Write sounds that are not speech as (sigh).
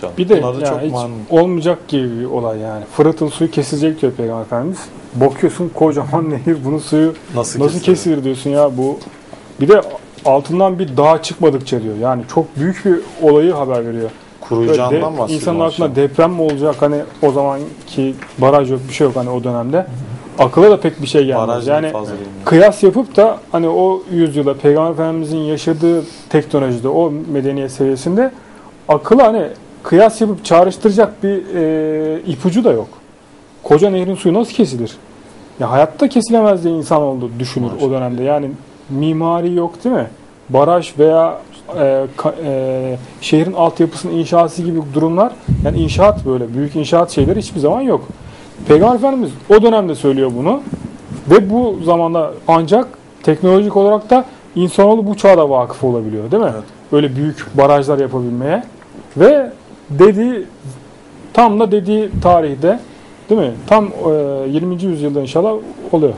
inşallah. Bir de Bunlar da ya çok hiç man- olmayacak gibi bir olay yani. Fırat'ın suyu kesilecek diyor Peygamber Efendimiz. Bakıyorsun kocaman (laughs) nehir bunun suyu nasıl, nasıl kesilir? kesilir diyorsun ya bu. Bir de altından bir dağ çıkmadıkça diyor. Yani çok büyük bir olayı haber veriyor. Kuruyacağından de- bahsediyor. İnsanın aklına deprem mi olacak hani o zamanki baraj yok bir şey yok hani o dönemde. Akıla da pek bir şey gelmez. Baraj yani kıyas yapıp da hani o yüzyılda Peygamber Efendimizin yaşadığı teknolojide o medeniyet seviyesinde akıla hani kıyas yapıp çağrıştıracak bir e, ipucu da yok. Koca nehrin suyu nasıl kesilir? Ya hayatta kesilemez diye insan oldu düşünür o dönemde. Yani mimari yok değil mi? Baraj veya e, ka- e, şehrin altyapısının inşası gibi durumlar yani inşaat böyle büyük inşaat şeyleri hiçbir zaman yok. Peygamber Efendimiz o dönemde söylüyor bunu ve bu zamanda ancak teknolojik olarak da insanoğlu bu çağda vakıf olabiliyor değil mi? Evet. Böyle büyük barajlar yapabilmeye ve dediği tam da dediği tarihte değil mi? Tam e, 20. yüzyılda inşallah oluyor.